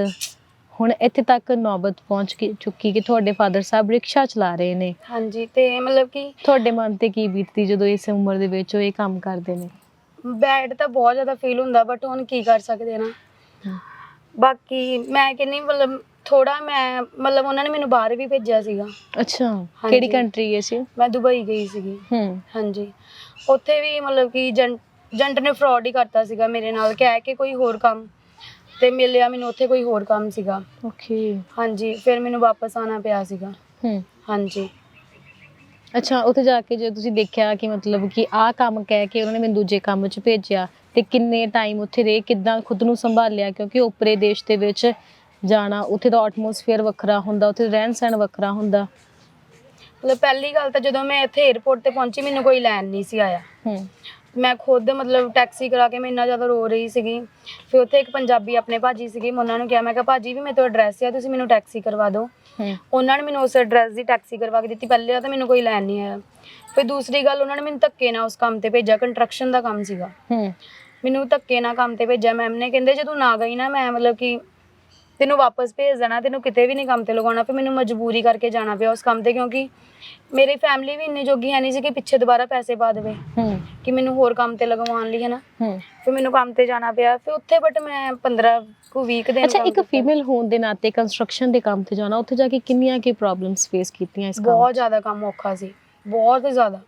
ਹੁਣ ਇੱਥੇ ਤੱਕ ਨੌਬਤ ਪਹੁੰਚ ਕੇ ਚੁੱਕੀ ਕਿ ਤੁਹਾਡੇ ਫਾਦਰ ਸਾਹਿਬ ਰਿਕਸ਼ਾ ਚਲਾ ਰਹੇ ਨੇ। ਹਾਂਜੀ ਤੇ ਮਤਲਬ ਕਿ ਤੁਹਾਡੇ ਮਨ ਤੇ ਕੀ ਬੀਤਦੀ ਜਦੋਂ ਇਸ ਉਮਰ ਦੇ ਵਿੱਚ ਉਹ ਇਹ ਕੰਮ ਕਰਦੇ ਨੇ? ਬੈਡ ਤਾਂ ਬਹੁਤ ਜ਼ਿਆਦਾ ਫੀਲ ਹੁੰਦਾ ਬਟ ਹੁਣ ਕੀ ਕਰ ਸਕਦੇ ਨਾ। ਬਾਕੀ ਮੈਂ ਕਹਿੰਨੀ ਮਤਲਬ ਥੋੜਾ ਮੈਂ ਮਤਲਬ ਉਹਨਾਂ ਨੇ ਮੈਨੂੰ ਬਾਹਰ ਵੀ ਭੇਜਿਆ ਸੀਗਾ। ਅੱਛਾ। ਕਿਹੜੀ ਕੰਟਰੀ ਗਏ ਸੀ? ਮੈਂ ਦੁਬਈ ਗਈ ਸੀਗੀ। ਹੂੰ। ਹਾਂਜੀ। ਉੱਥੇ ਵੀ ਮਤਲਬ ਕਿ ਏਜੰਟ ਏਜੰਟ ਨੇ ਫਰਾਡ ਹੀ ਕਰਤਾ ਸੀਗਾ ਮੇਰੇ ਨਾਲ ਕਹਿ ਕੇ ਕੋਈ ਹੋਰ ਕੰਮ ਤੇ ਮਿਲਿਆ ਮੈਨੂੰ ਉੱਥੇ ਕੋਈ ਹੋਰ ਕੰਮ ਸੀਗਾ। ਓਕੇ ਹਾਂਜੀ ਫਿਰ ਮੈਨੂੰ ਵਾਪਸ ਆਣਾ ਪਿਆ ਸੀਗਾ। ਹੂੰ। ਹਾਂਜੀ। ਅੱਛਾ ਉੱਥੇ ਜਾ ਕੇ ਜੇ ਤੁਸੀਂ ਦੇਖਿਆ ਕਿ ਮਤਲਬ ਕਿ ਆਹ ਕੰਮ ਕਹਿ ਕੇ ਉਹਨਾਂ ਨੇ ਮੈਨੂੰ ਦੂਜੇ ਕੰਮ 'ਚ ਭੇਜਿਆ ਤੇ ਕਿੰਨੇ ਟਾਈਮ ਉੱਥੇ ਰਹੇ ਕਿੱਦਾਂ ਖੁਦ ਨੂੰ ਸੰਭਾਲਿਆ ਕਿਉਂਕਿ ਉਪਰੇ ਦੇਸ਼ ਦੇ ਵਿੱਚ ਜਾਣਾ ਉੱਥੇ ਦਾ ਐਟਮੋਸਫੇਅਰ ਵੱਖਰਾ ਹੁੰਦਾ ਉੱਥੇ ਰਹਿਣ ਸਹਿਣ ਵੱਖਰਾ ਹੁੰਦਾ। ਮਤਲਬ ਪਹਿਲੀ ਗੱਲ ਤਾਂ ਜਦੋਂ ਮੈਂ ਇੱਥੇ 에어ਪੋਰਟ ਤੇ ਪਹੁੰਚੀ ਮੈਨੂੰ ਕੋਈ ਲੈਣ ਨਹੀਂ ਸੀ ਆਇਆ। ਹੂੰ। ਮੈਂ ਖੁਦ ਮਤਲਬ ਟੈਕਸੀ ਕਰਾ ਕੇ ਮੈਂ ਇੰਨਾ ਜ਼ਿਆਦਾ ਰੋ ਰਹੀ ਸੀਗੀ। ਫਿਰ ਉੱਥੇ ਇੱਕ ਪੰਜਾਬੀ ਆਪਣੇ ਭਾਜੀ ਸੀਗੇ ਮੈਂ ਉਹਨਾਂ ਨੂੰ ਕਿਹਾ ਮੈਂ ਕਿਹਾ ਭਾਜੀ ਵੀ ਮੇਰੇ ਤੋਂ ਐਡਰੈਸ ਆ ਤੁਸੀਂ ਮੈਨੂੰ ਟੈਕਸੀ ਕਰਵਾ ਦਿਓ। ਹੂੰ। ਉਹਨਾਂ ਨੇ ਮੈਨੂੰ ਉਸ ਐਡਰੈਸ ਦੀ ਟੈਕਸੀ ਕਰਵਾ ਕੇ ਦਿੱਤੀ। ਪਹਿਲੇ ਤਾਂ ਮੈਨੂੰ ਕੋਈ ਲੈਣ ਨਹੀਂ ਆਇਆ। ਫਿਰ ਦੂਸਰੀ ਗੱਲ ਉਹਨਾਂ ਨੇ ਮੈਨੂੰ ਧੱਕੇ ਨਾਲ ਉਸ ਕੰਮ ਤੇ ਭੇਜਿਆ ਕੰਸਟਰਕਸ਼ਨ ਦਾ ਕੰਮ ਸੀਗਾ। ਹੂੰ। ਮੈਨੂੰ ਧੱਕੇ ਨਾਲ ਕੰਮ ਤੇ ਭੇਜਿਆ। ਮੈਮ ਨੇ ਕਹਿੰਦੇ ਜੇ ਤੂੰ ਨਾ ਗਈ ਨਾ ਮੈਂ ਮਤਲਬ ਕਿ ਤੈਨੂੰ ਵਾਪਸ ਭੇਜ ਦੇਣਾ ਤੈਨੂੰ ਕਿਤੇ ਵੀ ਨਹੀਂ ਕੰਮ ਤੇ ਲਗਾਉਣਾ ਫਿਰ ਮੈਨੂੰ ਮਜਬੂਰੀ ਕਰਕੇ ਜਾਣਾ ਪਿਆ ਉਸ ਕੰਮ ਤੇ ਕਿਉਂਕਿ ਮੇਰੀ ਫੈਮਿਲੀ ਵੀ ਇੰਨੀ ਜੋਗੀ ਹੈ ਨਹੀਂ ਸੀ ਕਿ ਪਿੱਛੇ ਦੁਬਾਰਾ ਪੈਸੇ ਪਾ ਦੇਵੇ ਹੂੰ। ਕਿ ਮੈਨੂੰ ਹੋਰ ਕੰਮ ਤੇ ਲਗਵਾਉਣ ਲਈ ਹੈ ਨਾ ਹੂੰ। ਫਿਰ ਮੈਨੂੰ ਕੰਮ ਤੇ ਜਾਣਾ ਪਿਆ ਫਿਰ ਉੱਥੇ ਬਟ ਮੈਂ 15 ਕੁ ਵੀਕ ਦਿਨ ਅੱਛਾ ਕੰਮ ਇੱਕ ਕੀਤਾ। ਫੀਮੇਲ ਹੋਣ ਦੇ ਨਾਤੇ ਕੰਸਟਰਕਸ਼ਨ ਦੇ ਕੰਮ ਤੇ ਜਾਣਾ ਉੱਥੇ ਜਾ ਕੇ ਕਿੰਨੀਆਂ ਕੀ ਪ੍ਰੋਬਲਮਸ ਫੇਸ ਕੀਤੀਆਂ ਇਸ ਕੰਮ ਬਹੁਤ ਜ਼ਿਆਦਾ ਕੰਮ ਔਖਾ ਸੀ ਬਹੁਤ ਜ਼ਿਆਦਾ।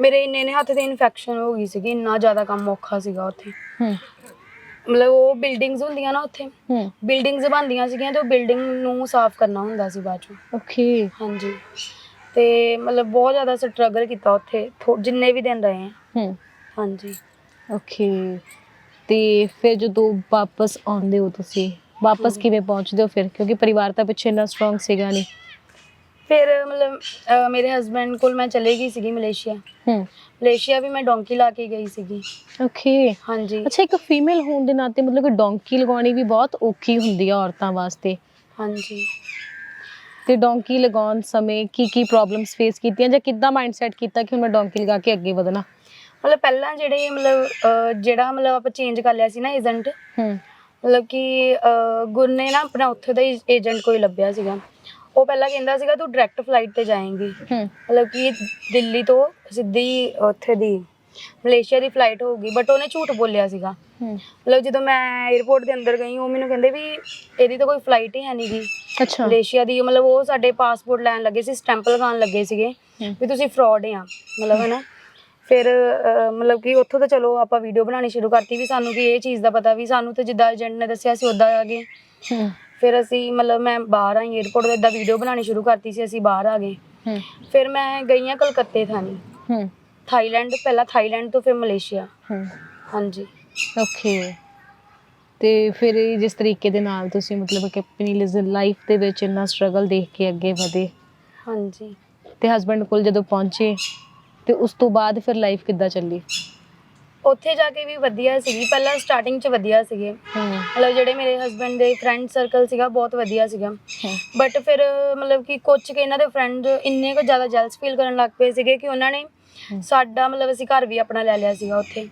ਮੇਰੇ ਇੰਨੇ ਨੇ ਹੱਥ ਤੇ ਇਨਫੈਕਸ਼ਨ ਹੋ ਗਈ ਸੀਗੀ ਇੰਨਾ ਜ਼ਿਆਦਾ ਕੰਮ ਔਖਾ ਸੀਗਾ ਉੱਥੇ। ਹੂੰ। ਮਤਲਬ ਉਹ ਬਿਲਡਿੰਗਸ ਹੁੰਦੀਆਂ ਨਾ ਉੱਥੇ ਹੂੰ। ਬਿਲਡਿੰਗਸ ਬਣਦੀਆਂ ਸੀਗੀਆਂ ਤੇ ਉਹ ਬਿਲਡਿੰਗ ਨੂੰ ਸਾਫ਼ ਕਰਨਾ ਹੁੰਦਾ ਸੀ ਬਾਅਦ ਚੋਂ। ਓਕੇ। ਹਾਂਜੀ। ਤੇ ਮਤਲਬ ਬਹੁਤ ਜ਼ਿਆਦਾ ਸਟਰਗਲ ਕੀਤਾ ਉੱਥੇ ਥੋ- ਜਿੰਨੇ ਵੀ ਦਿਨ ਰਹੇ ਹਾਂ ਹੂੰ। ਹਾਂਜੀ। ਓਕੇ। ਤੇ ਫਿਰ ਜਦੋਂ ਵਾਪਸ ਆਉਂਦੇ ਹੋ ਤੁਸੀਂ ਵਾਪਸ। ਕਿਵੇਂ ਪਹੁੰਚਦੇ ਹੋ ਫਿਰ? ਕਿਉਂਕਿ ਪਰਿਵਾਰ ਤਾਂ ਪਿੱਛੇ ਇੰਨਾ ਸਟਰੋਂਗ ਸੀਗਾ ਨਹੀਂ ਫਿਰ ਮਤਲਬ ਅਹ, ਮੇਰੇ ਹਸਬੰਡ ਕੋਲ ਮੈਂ ਚਲੇ ਗਈ ਸੀਗੀ ਮਲੇਸ਼ੀਆ। ਹੂੰ। ਮਲੇਸ਼ੀਆ ਵੀ ਮੈਂ ਡੋਂਕੀ ਲਾ ਕੇ ਗਈ ਸੀਗੀ। ਓਕੇ ਹਾਂਜੀ। ਅੱਛਾ ਇੱਕ ਫੀਮੇਲ ਹੋਣ ਦੇ ਨਾਤੇ ਮਤਲਬ ਕਿ ਡੋਂਕੀ ਲਗਾਉਣੀ ਵੀ ਬਹੁਤ ਔਖੀ ਹੁੰਦੀ ਆ ਔਰਤਾਂ ਵਾਸਤੇ। ਹਾਂਜੀ। ਤੇ ਡੋਂਕੀ ਲਗਾਉਣ ਸਮੇਂ ਕੀ ਕੀ ਪ੍ਰੋਬਲਮਸ ਫੇਸ ਕੀਤੀਆਂ ਜਾਂ ਕਿੱਦਾਂ ਮਾਈਂਡਸੈਟ ਕੀਤਾ ਕਿ ਹੁਣ ਮੈਂ ਡੋਂਕੀ ਲਗਾ ਕੇ ਅੱਗੇ ਵਧਣਾ? ਮਤਲਬ ਪਹਿਲਾਂ ਜਿਹੜੇ ਮਤਲਬ ਅਹ, ਜਿਹੜਾ ਮਤਲਬ ਆਪਾਂ ਚੇਂਜ ਕਰ ਲਿਆ ਸੀ ਨਾ ਏਜੰਟ ਹੂੰ। ਮਤਲਬ ਕਿ ਅਹ, ਗੁਰ ਨੇ ਨਾ ਆਪਣਾ ਉੱਥੇ ਦਾ ਹੀ ਏਜੰਟ ਕੋਈ ਲੱਭਿਆ ਸੀਗਾ। ਉਹ ਪਹਿਲਾਂ ਕਹਿੰਦਾ ਸੀਗਾ ਤੂੰ ਡਾਇਰੈਕਟ ਫਲਾਈਟ ਤੇ ਜਾਏਂਗੀ। ਹੂੰ। ਮਤਲਬ ਕਿ ਦਿੱਲੀ ਤੋਂ ਸਿੱਧੀ ਉੱਥੇ ਦੀ ਮਲੇਸ਼ੀਆ ਦੀ ਫਲਾਈਟ ਹੋਊਗੀ। ਬਟ ਉਹਨੇ ਝੂਠ ਬੋਲਿਆ ਸੀਗਾ। ਹੂੰ। ਮਤਲਬ ਜਦੋਂ ਮੈਂ 에어ਪੋਰਟ ਦੇ ਅੰਦਰ ਗਈ ਉਹ ਮੈਨੂੰ ਕਹਿੰਦੇ ਵੀ ਇਹਦੀ ਤਾਂ ਕੋਈ ਫਲਾਈਟ ਹੀ ਹੈ ਨਹੀਂ ਗੀ। ਅੱਛਾ। ਮਲੇਸ਼ੀਆ ਦੀ ਮਤਲਬ ਉਹ ਸਾਡੇ ਪਾਸਪੋਰਟ ਲੈਣ ਲੱਗੇ ਸੀ ਸਟੈਂਪ ਲਗਾਉਣ ਲੱਗੇ ਸੀਗੇ ਹੂੰ। ਵੀ ਤੁਸੀਂ ਫਰਾਡ ਆ ਮਤਲਬ ਹੈ ਨਾ ਫਿਰ ਅਹ, ਮਤਲਬ ਕਿ ਉੱਥੋਂ ਤਾਂ ਚਲੋ ਆਪਾਂ ਵੀਡੀਓ ਬਣਾਉਣੀ ਸ਼ੁਰੂ ਕਰਤੀ ਵੀ ਸਾਨੂੰ ਵੀ ਇਹ ਚੀਜ਼ ਦਾ ਪਤਾ ਵੀ ਸਾਨੂੰ ਤਾਂ ਜਿੱਦਾਂ ਏਜੰਟ ਨੇ ਦੱਸਿਆ ਸੀ ਉਦਾਂ ਆ ਗਏ। ਹੂੰ। ਫਿਰ ਅਸੀਂ ਮਤਲਬ ਮੈਂ ਬਾਹਰ ਆਈ 에어ਪੋਰਟ ਤੋਂ ਇਦਾਂ ਵੀਡੀਓ ਬਣਾਉਣੀ ਸ਼ੁਰੂ ਕਰਤੀ ਸੀ ਅਸੀਂ ਬਾਹਰ ਆ ਗਏ। ਹੂੰ। ਫਿਰ ਮੈਂ ਗਈ ਹਾਂ ਕਲਕੱਤੇ ਥਾਣੀ। ਹੂੰ। ਥਾਈਲੈਂਡ ਪਹਿਲਾਂ ਥਾਈਲੈਂਡ ਤੋਂ ਫਿਰ ਮਲੇਸ਼ੀਆ। ਹੂੰ। ਹਾਂਜੀ। ਓਕੇ। ਤੇ ਫਿਰ ਇਹ ਜਿਸ ਤਰੀਕੇ ਦੇ ਨਾਲ ਤੁਸੀਂ ਮਤਲਬ ਕਿ ਆਪਣੀ ਲਾਈਫ ਦੇ ਵਿੱਚ ਇੰਨਾ ਸਟਰਗਲ ਦੇਖ ਕੇ ਅੱਗੇ ਵਧੇ। ਹਾਂਜੀ। ਤੇ ਹਸਬੰਡ ਕੋਲ ਜਦੋਂ ਪਹੁੰਚੇ ਤੇ ਉਸ ਤੋਂ ਬਾਅਦ ਫਿਰ ਲਾਈਫ ਕਿੱਦਾਂ ਚੱਲੀ? ਉੱਥੇ ਜਾ ਕੇ ਵੀ ਵਧੀਆ ਸੀਗੀ ਪਹਿਲਾਂ ਸਟਾਰਟਿੰਗ 'ਚ ਵਧੀਆ ਸੀਗੇ। ਹੂੰ। ਮਤਲਬ ਜਿਹੜੇ ਮੇਰੇ ਹਸਬੰਡ ਦੇ ਫਰੈਂਡ ਸਰਕਲ ਸੀਗਾ ਬਹੁਤ ਵਧੀਆ ਸੀਗਾ। ਬਟ ਫਿਰ ਮਤਲਬ ਕਿ ਕੁਝ ਕਿ ਇਹਨਾਂ ਦੇ ਫਰੈਂਡ ਇੰਨੇ ਕੁ ਜ਼ਿਆਦਾ ਜੈਲਸ ਫੀਲ ਕਰਨ ਲੱਗ ਪਏ ਸੀਗੇ ਕਿ ਉਹਨਾਂ ਨੇ। ਸਾਡਾ ਮਤਲਬ ਅਸੀਂ ਘਰ ਵੀ ਆਪਣਾ ਲੈ ਲਿਆ ਸੀਗਾ ਉੱਥੇ।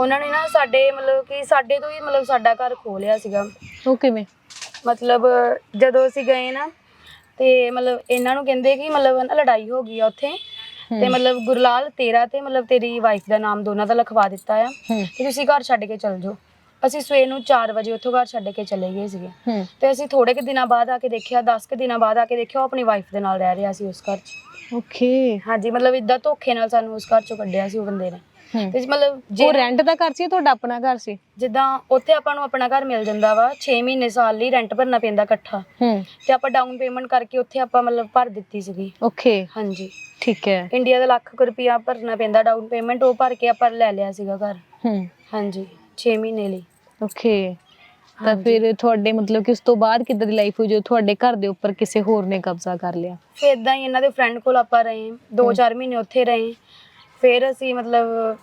ਉਹਨਾਂ ਨੇ ਨਾ ਸਾਡੇ ਮਤਲਬ ਕਿ ਸਾਡੇ ਤੋਂ ਹੀ ਮਤਲਬ ਸਾਡਾ ਘਰ ਖੋਹ ਲਿਆ ਸੀਗਾ। ਉਹ ਕਿਵੇਂ? ਮਤਲਬ ਜਦੋਂ ਅਸੀਂ ਗਏ ਨਾ ਤੇ ਮਤਲਬ ਇਹਨਾਂ ਨੂੰ ਕਹਿੰਦੇ ਕਿ ਮਤਲਬ ਨਾ ਲੜਾਈ ਹੋ ਗਈ ਆ ਉੱਥੇ। ਤੇ। ਮਤਲਬ ਗੁਰਲਾਲ ਤੇਰਾ ਤੇ ਮਤਲਬ ਤੇਰੀ ਵਾਈਫ ਦਾ ਨਾਮ ਦੋਨਾਂ ਦਾ ਲਿਖਵਾ ਦਿੱਤਾ ਆ। ਹੂੰ। ਤੇ ਤੁਸੀਂ ਘਰ ਛੱਡ ਕੇ ਚੱਲ ਜਾਓ। ਅਸੀਂ ਸਵੇਰ ਨੂੰ 4 ਵਜੇ ਉੱਥੋਂ ਘਰ ਛੱਡ ਕੇ ਚਲੇ ਗਏ ਸੀਗੇ। ਹੂੰ। ਤੇ ਅਸੀਂ ਥੋੜੇ ਕੁ ਦਿਨਾਂ ਬਾਅਦ ਆ ਕੇ ਦੇਖਿਆ 10 ਕੁ ਦਿਨਾਂ ਬਾਅਦ ਆ ਕੇ ਦੇਖਿਆ ਉਹ ਆਪਣੀ ਵਾਈਫ ਦੇ ਨਾਲ ਰਹਿ ਰਿਹਾ ਸੀ ਉਸ ਘਰ 'ਚ। ਓਕੇ ਹਾਂਜੀ ਮਤਲਬ ਇਦਾਂ ਧੋਖੇ ਨਾਲ ਸਾਨੂੰ ਉਸ ਘਰ 'ਚੋਂ ਕੱਢਿਆ ਸੀ ਉਹ ਬੰਦੇ ਨੇ। ਤੇ ਮਤਲਬ ਜੇ ਉਹ ਰੈਂਟ ਦਾ ਘਰ ਸੀ ਤੁਹਾਡਾ ਆਪਣਾ ਘਰ ਸੀ? ਜਿੱਦਾਂ ਉੱਥੇ ਆਪਾਂ ਨੂੰ ਆਪਣਾ ਘਰ ਮਿਲ ਜਾਂਦਾ ਵਾ 6 ਮਹੀਨੇ ਸਾਲ ਲਈ ਰੈਂਟ ਭਰਨਾ ਪੈਂਦਾ ਇਕੱਠਾ। ਹੂੰ। ਤੇ ਆਪਾਂ ਡਾਊਨ ਪੇਮੈਂਟ ਕਰਕੇ ਉੱਥੇ ਆਪਾਂ ਮਤਲਬ ਭਰ ਦਿੱਤੀ ਸੀਗੀ। ਓਕੇ। ਹਾਂਜੀ। ਠੀਕ ਹੈ। ਇੰਡੀਆ ਦਾ ਲੱਖ ਕੁ ਰੁਪਇਆ ਭਰਨਾ ਪੈਂਦਾ ਡਾਊਨ ਪੇਮੈਂਟ ਉਹ ਭਰ ਕੇ ਆਪਾਂ ਲੈ ਲਿਆ ਸੀਗਾ ਘਰ। ਹੂੰ। ਹਾਂਜੀ 6 ਮਹੀਨੇ ਲਈ। ਓਕੇ। ਤਾਂ। ਫਿਰ ਤੁਹਾਡੇ ਮਤਲਬ ਕਿ ਉਸ ਤੋਂ ਬਾਅਦ ਕਿੱਦਾਂ ਦੀ ਲਾਈਫ ਹੋਈ ਜਦੋਂ ਤੁਹਾਡੇ ਘਰ ਦੇ ਉੱਪਰ ਕਿਸੇ ਹੋਰ ਨੇ ਕਬਜ਼ਾ ਕਰ ਲਿਆ? ਫਿਰ ਇਦਾਂ ਹੀ ਇਹਨਾਂ ਦੇ ਫਰੈਂਡ ਕੋਲ ਆਪਾਂ ਰਹੇ 2-4 ਮਹੀਨੇ ਉੱਥੇ ਰਹੇ। ਫਿਰ ਅਸੀਂ ਮਤਲਬ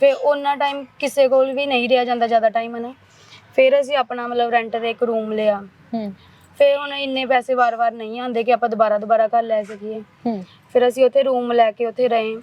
ਫਿਰ ਉਹਨਾਂ ਟਾਈਮ ਕਿਸੇ ਕੋਲ ਵੀ ਨਹੀਂ ਰਿਹਾ ਜਾਂਦਾ ਜ਼ਿਆਦਾ ਟਾਈਮ ਹਨਾ। ਫਿਰ ਅਸੀਂ ਆਪਣਾ ਮਤਲਬ ਰੈਂਟ ਤੇ ਇੱਕ ਰੂਮ ਲਿਆ। ਹੂੰ। ਫਿਰ ਹੁਣ ਇੰਨੇ ਪੈਸੇ ਵਾਰ-ਵਾਰ ਨਹੀਂ ਆਉਂਦੇ ਕਿ ਆਪਾਂ ਦੁਬਾਰਾ ਦੁਬਾਰਾ ਘਰ ਲੈ ਸਕੀਏ। ਹੂੰ। ਫਿਰ ਅਸੀਂ ਉੱਥੇ ਰੂਮ ਲੈ ਕੇ ਉੱਥੇ ਰਹੇ।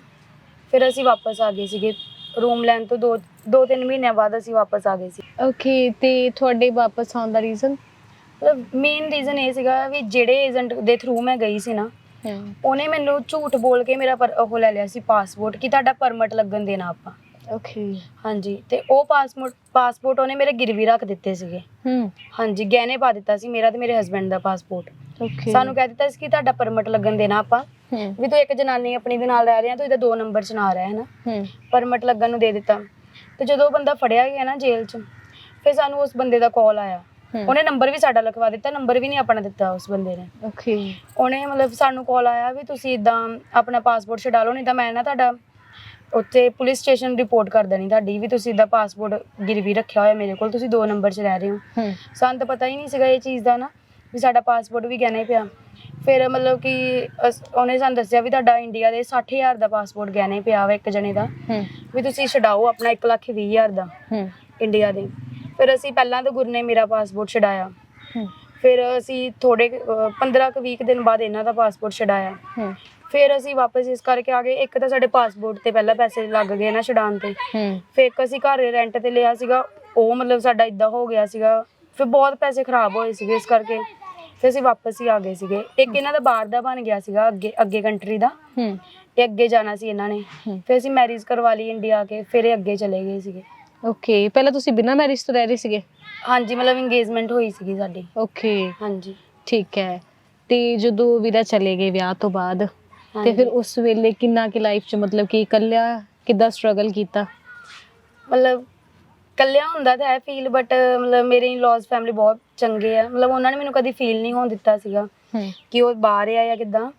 ਫਿਰ ਅਸੀਂ ਵਾਪਸ ਆ ਗਏ ਸੀਗੇ। ਰੂਮ ਲੈਣ ਤੋਂ ਦੋ ਦੋ ਤਿੰਨ ਮਹੀਨਿਆਂ ਬਾਅਦ ਅਸੀਂ ਵਾਪਸ ਆ ਗਏ ਸੀ। ਓਕੇ ਤੇ ਤੁਹਾਡੇ ਵਾਪਸ ਆਉਣ ਦਾ ਰੀਜ਼ਨ ਮਤਲਬ ਮੇਨ ਰੀਜ਼ਨ ਇਹ ਸੀਗਾ ਵੀ ਜਿਹੜੇ ਏਜੰਟ ਦੇ ਥਰੂ ਮੈਂ ਗਈ ਸੀ ਨਾ ਹੂੰ ਉਹਨੇ ਮੈਨੂੰ ਝੂਠ ਬੋਲ ਕੇ ਮੇਰਾ ਪਰ ਉਹ ਲੈ ਲਿਆ ਸੀ ਪਾਸਪੋਰਟ ਕਿ ਤੁਹਾਡਾ ਪਰਮਿਟ ਲੱਗਣ ਦੇਣਾ ਆਪਾਂ। ਓਕੇ ਹਾਂਜੀ ਤੇ ਉਹ ਪਾਸਪੋਰਟ ਪਾਸਪੋਰਟ ਉਹਨੇ ਮੇਰੇ ਗਿਰਵੀ ਰੱਖ ਦਿੱਤੇ ਸੀਗੇ। ਹੂੰ। ਹਾਂਜੀ ਗਹਿਣੇ ਪਾ ਦਿੱਤਾ ਸੀ ਮੇਰਾ ਤੇ ਮੇਰੇ ਹਸਬੰਡ ਦਾ ਪਾਸਪੋਰਟ ਓਕੇ ਸਾਨੂੰ ਕਹਿ ਦਿੱਤਾ ਸੀ ਕਿ ਤੁਹਾਡਾ ਪਰਮਿਟ ਲੱਗਣ ਦੇਣਾ ਆਪਾਂ। ਹੂੰ। ਵੀ ਤੂੰ ਇੱਕ ਜਨਾਨੀ ਆਪਣੀ ਦੇ ਨਾਲ ਰਹਿ ਰਿਹਾ ਤੂੰ ਇਹਦਾ ਦੋ ਨੰਬਰ ਚ ਨਾ ਰਹਿ ਹੈ ਨਾ ਹੂੰ। ਪਰਮਿਟ ਲੱਗਣ ਨੂੰ ਦੇ ਦਿੱਤਾ। ਤੇ ਜਦੋਂ ਉਹ ਬੰਦਾ ਫੜਿਆ ਗਿਆ ਨਾ ਜੇਲ੍ਹ 'ਚ ਫਿਰ ਸਾਨੂੰ ਉਸ ਬੰਦੇ ਦਾ ਕਾਲ ਆਇਆ। ਉਹਨੇ ਨੰਬਰ ਵੀ ਸਾਡਾ ਲਿਖਵਾ ਦਿੱਤਾ ਨੰਬਰ ਵੀ ਨਹੀਂ ਆਪਣਾ ਦਿੱਤਾ ਉਸ ਬੰਦੇ ਨੇ। ਓਕੇ ਉਹਨੇ ਮਤਲਬ ਸਾਨੂੰ ਕਾਲ ਆਇਆ ਵੀ ਤੁਸੀਂ ਇਦਾਂ ਆਪਣਾ ਪਾਸਪੋਰਟ ਛਡਾ ਲਓ ਨਹੀਂ ਤਾਂ ਮੈਂ ਨਾ ਤੁਹਾਡਾ ਉੱਥੇ ਪੁਲਿਸ ਸਟੇਸ਼ਨ ਰਿਪੋਰਟ ਕਰ ਦੇਣੀ ਤੁਹਾਡੀ ਵੀ ਤੁਸੀਂ ਇਦਾਂ ਪਾਸਪੋਰਟ ਗਿਰਵੀ ਰੱਖਿਆ ਹੋਇਆ ਮੇਰੇ ਕੋਲ ਤੁਸੀਂ ਦੋ ਨੰਬਰ 'ਚ ਰਹਿ ਰਹੇ ਹੋ। ਹੂੰ ਸਾਨੂੰ ਤਾਂ ਪਤਾ ਹੀ ਨਹੀਂ ਸੀਗਾ ਇਹ ਚੀਜ਼ ਦਾ ਨਾ ਵੀ ਸਾਡਾ ਪਾਸਪੋਰਟ ਵੀ ਗਹਿਣੇ ਪਿਆ। ਫਿਰ ਮਤਲਬ ਕਿ ਅਸ- ਉਹਨੇ ਸਾਨੂੰ ਦੱਸਿਆ ਵੀ ਤੁਹਾਡਾ ਇੰਡੀਆ ਦੇ 60000 ਦਾ ਪਾਸਪੋਰਟ ਗਹਿਣੇ ਪਿਆ ਵਾ ਇੱਕ ਜਣੇ ਦਾ। ਹੂੰ ਵੀ ਤੁਸੀਂ ਛਡਾਓ ਆਪਣਾ 1 ਲੱਖ ਵੀਹ ਹਜ਼ਾਰ ਦਾ। ਹੂੰ ਇੰਡੀਆ ਦੇ। ਫਿਰ ਅਸੀਂ ਪਹਿਲਾਂ ਤਾਂ ਗੁਰ ਨੇ ਮੇਰਾ ਪਾਸਪੋਰਟ ਛਡਾਇਆ। ਹੂੰ। ਫਿਰ ਅਸੀਂ ਥੋੜੇ 15 ਕੁ ਵੀਕ ਦਿਨ ਬਾਅਦ ਇਹਨਾਂ ਦਾ ਪਾਸਪੋਰਟ ਛਡਾਇਆ। ਹੂੰ। ਫਿਰ ਅਸੀਂ ਵਾਪਸ ਇਸ ਕਰਕੇ ਆ ਗਏ। ਇੱਕ ਤਾਂ ਸਾਡੇ ਪਾਸਪੋਰਟ ਤੇ ਪਹਿਲਾਂ ਪੈਸੇ ਲੱਗ ਗਏ ਨਾ ਛਡਾਉਣ ਤੇ। ਹੂੰ। ਫਿਰ ਇੱਕ ਅਸੀਂ ਘਰ ਰੈਂਟ ਤੇ ਲਿਆ ਸੀਗਾ। ਉਹ ਮਤਲਬ ਸਾਡਾ ਇਦਾਂ ਹੋ ਗਿਆ ਸੀਗਾ। ਫਿਰ ਬਹੁਤ ਪੈਸੇ ਖਰਾਬ ਹੋਏ ਸੀਗੇ ਇਸ ਕਰਕੇ। ਫਿਰ ਅਸੀਂ ਵਾਪਸ ਹੀ ਆ ਗਏ ਸੀਗੇ। ਇੱਕ ਇਹਨਾਂ ਦਾ ਬਾਹਰ ਦਾ ਬਣ ਗਿਆ ਸੀਗਾ ਅੱਗੇ ਅੱਗੇ ਕੰਟਰੀ ਦਾ। ਹੂੰ। ਇਹ ਅੱਗੇ ਜਾਣਾ ਸੀ ਇਹਨਾਂ ਨੇ। ਫਿਰ ਅਸੀਂ ਮੈਰਿਜ ਕਰਵਾ ਲਈ ਇੰਡੀਆ ਆ ਕੇ। ਫਿਰ ਇਹ ਅੱਗੇ ਚਲੇ ਗਏ ਸੀਗੇ। ਓਕੇ ਪਹਿਲਾਂ ਤੁਸੀਂ ਬਿਨਾਂ ਮੈਰਿਜ ਤੋਂ ਰਹਿ ਰਹੇ ਸੀਗੇ? ਹਾਂਜੀ ਮਤਲਬ ਇੰਗੇਜਮੈਂਟ ਹੋਈ ਸੀਗੀ ਸਾਡੀ। ਓਕੇ ਹਾਂਜੀ। ਠੀਕ ਹੈ। ਤੇ ਜਦੋਂ ਵੀਰਾ ਚਲੇ ਗਏ ਵਿਆਹ ਤੋਂ ਬਾਅਦ ਤੇ। ਫਿਰ ਉਸ ਵੇਲੇ ਕਿੰਨਾ ਕਿ ਲਾਈਫ 'ਚ ਮਤਲਬ ਕਿ ਇਕੱਲਿਆ ਕਿੱਦਾਂ ਸਟਰਗਲ ਕੀਤਾ? ਮਤਲਬ ਕੱਲਿਆ ਹੁੰਦਾ ਤਾਂ ਹੈ ਫੀਲ ਬਟ ਮਤਲਬ ਮੇਰੇ ਇਨ-ਲॉज ਫੈਮਿਲੀ ਬਹੁਤ ਚੰਗੇ ਆ। ਮਤਲਬ ਉਹਨਾਂ ਨੇ ਮੈਨੂੰ ਕਦੀ ਫੀਲ ਨਹੀਂ ਹੋਣ ਦਿੱਤਾ ਸੀਗਾ ਕਿ ਉਹ ਬਾਹਰ ਆ ਜਾਂ ਕਿੱਦਾਂ।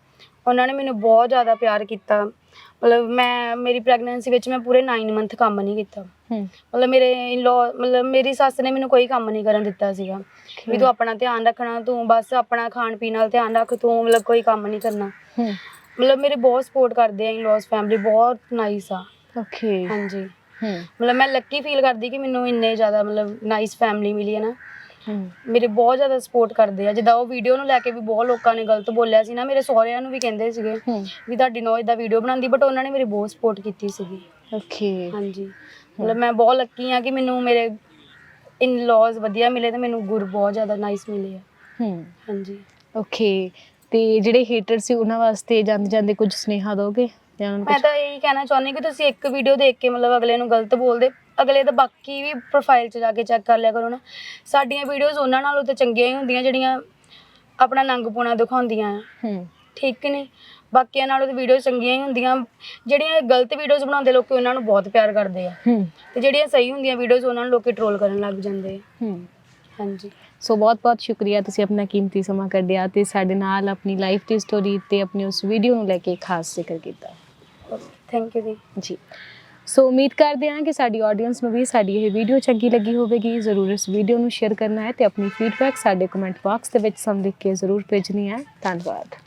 ਉਹਨਾਂ ਨੇ ਮੈਨੂੰ ਬਹੁਤ ਜ਼ਿਆਦਾ ਪਿਆਰ ਕੀਤਾ। ਮਤਲਬ ਮੈਂ ਮੇਰੀ ਪ੍ਰੈਗਨੈਂਸੀ ਵਿੱਚ ਮੈਂ ਪੂਰੇ 9 ਮੰਥ ਕੰਮ ਨਹੀਂ ਕੀਤਾ। ਮਤਲਬ ਮੇਰੇ ਇਨ-ਲॉ ਮਤਲਬ ਮੇਰੀ ਸੱਸ ਨੇ ਮੈਨੂੰ ਕੋਈ ਕੰਮ ਨਹੀਂ ਕਰਨ ਦਿੱਤਾ ਸੀਗਾ। ਵੀ ਤੂੰ ਆਪਣਾ ਧਿਆਨ ਰੱਖਣਾ ਤੂੰ ਬਸ ਆਪਣਾ ਖਾਣ ਪੀਣ ਨਾਲ ਧਿਆਨ ਰੱਖ ਤੂੰ ਮਤਲਬ ਕੋਈ ਕੰਮ ਨਹੀਂ ਕਰਨਾ। ਮਤਲਬ ਮੇਰੇ ਬਹੁਤ ਸਪੋਰਟ ਕਰਦੇ ਆ ਇਨ-ਲॉज ਫੈਮਿਲੀ ਬਹੁਤ ਨਾਈਸ ਆ। ਓਕੇ। ਹਾਂਜੀ। ਮਤਲਬ ਮੈਂ ਲੱਕੀ ਫੀਲ ਕਰਦੀ ਕਿ ਮੈਨੂੰ ਇੰਨੇ ਜ਼ਿਆਦਾ ਮਤਲਬ ਨਾਈਸ ਫੈਮਿਲੀ ਮਿਲੀ ਹੈ ਨਾ। ਮੇਰੇ ਬਹੁਤ ਜ਼ਿਆਦਾ ਸਪੋਰਟ ਕਰਦੇ ਆ। ਜਿੱਦਾਂ ਉਹ ਵੀਡੀਓ ਨੂੰ ਲੈ ਕੇ ਵੀ ਬਹੁਤ ਲੋਕਾਂ ਨੇ ਗਲਤ ਬੋਲਿਆ ਸੀ ਨਾ ਮੇਰੇ ਸਹੁਰਿਆਂ ਨੂੰ ਵੀ ਕਹਿੰਦੇ ਸੀਗੇ ਵੀ ਤੁਹਾਡੀ ਨੋ ਇਦਾਂ ਵੀਡੀਓ ਬਣਾਉਂਦੀ ਬਟ ਉਹਨਾਂ ਨੇ ਮੇਰੀ ਬਹੁਤ ਸਪੋਰਟ ਕੀਤੀ ਸੀਗੀ। ਓਕੇ। ਹਾਂਜੀ। ਮਤਲਬ ਮੈਂ ਬਹੁਤ ਲੱਕੀ ਆ ਕਿ ਮੈਨੂੰ ਮੇਰੇ ਇਨ-ਲॉज ਵਧੀਆ ਮਿਲੇ ਤੇ ਮੈਨੂੰ ਗੁਰ ਬਹੁਤ ਜ਼ਿਆਦਾ ਨਾਈਸ ਮਿਲੇ ਆ। ਹੂੰ। ਹਾਂਜੀ। ਓਕੇ ਤੇ ਜਿਹੜੇ ਹੇਟਰ ਸੀ ਉਹਨਾਂ ਵਾਸਤੇ ਜਾਂਦੇ ਜਾਂਦੇ ਕੁਝ ਸੁਨੇਹਾ ਦੋਗੇ? ਜਾਂ ਉਹਨਾਂ ਨੂੰ ਮੈਂ ਕੁਝ ਤਾਂ ਇਹੀ ਕਹਿਣਾ ਚਾਹੁੰਦੀ ਕਿ ਤੁਸੀਂ ਇੱਕ ਵੀਡੀਓ ਦੇਖ ਕੇ ਮਤਲਬ ਅਗਲੇ ਨੂੰ ਗਲਤ ਬੋਲਦੇ ਅਗਲੇ ਦਾ ਬਾਕੀ ਵੀ ਪ੍ਰੋਫਾਈਲ 'ਚ ਜਾ ਕੇ ਚੈੱਕ ਕਰ ਲਿਆ ਕਰੋ ਨਾ। ਸਾਡੀਆਂ ਵੀਡੀਓਜ਼ ਉਹਨਾਂ ਨਾਲੋਂ ਤਾਂ ਚੰਗੀਆਂ ਹੀ ਹੁੰਦੀਆਂ ਜਿਹੜੀਆਂ ਆਪਣਾ ਨੰਗਪੂਣਾ ਦਿਖਾਉਂਦੀਆਂ ਆ। ਹੂੰ। ਠੀਕ ਨਹੀਂ ਬਾਕੀਆਂ ਨਾਲੋਂ ਤਾਂ ਵੀਡੀਓ ਚੰਗੀਆਂ ਹੀ ਹੁੰਦੀਆਂ। ਜਿਹੜੀਆਂ ਗਲਤ ਵੀਡੀਓਜ਼ ਬਣਾਉਂਦੇ ਲੋਕੀ ਉਹਨਾਂ ਨੂੰ ਬਹੁਤ ਪਿਆਰ ਕਰਦੇ ਆ। ਹੂੰ। ਤੇ ਜਿਹੜੀਆਂ ਸਹੀ ਹੁੰਦੀਆਂ ਵੀਡੀਓਜ਼ ਉਹਨਾਂ ਨੂੰ ਲੋਕੀ ਟ੍ਰੋਲ ਕਰਨ ਲੱਗ ਜਾਂਦੇ ਆ। ਹੂੰ। ਹਾਂਜੀ। ਸੋ ਬਹੁਤ ਬਹੁਤ ਸ਼ੁਕਰੀਆ ਤੁਸੀਂ ਆਪਣਾ ਕੀਮਤੀ ਸਮਾਂ ਕੱਢਿਆ ਤੇ ਸਾਡੇ ਨਾਲ ਆਪਣੀ ਲਾਈਫ ਦੀ ਸਟੋਰੀ ਤੇ ਆਪਣੀ ਉਸ ਵੀਡੀਓ ਨੂੰ ਲੈ ਕੇ ਖਾਸ ਜ਼ਿਕਰ ਕੀਤਾ। ਥੈਂਕ ਯੂ ਜੀ। ਜੀ। ਸੋ ਉਮੀਦ ਕਰਦੇ ਹਾਂ ਕਿ ਸਾਡੀ ਆਡੀਅנס ਨੂੰ ਵੀ ਸਾਡੀ ਇਹ ਵੀਡੀਓ ਚੰਗੀ ਲੱਗੀ ਹੋਵੇਗੀ। ਜ਼ਰੂਰ ਇਸ ਵੀਡੀਓ ਨੂੰ ਸ਼ੇਅਰ ਕਰਨਾ ਹੈ ਤੇ ਆਪਣੀ ਫੀਡਬੈਕ ਸਾਡੇ ਕਮੈਂਟ ਬਾਕਸ ਦੇ ਵਿੱਚ ਸਾਨੂੰ ਲਿਖ ਕੇ ਜ਼ਰੂਰ ਭੇਜਣੀ ਹੈ। ਧੰਨਵਾਦ।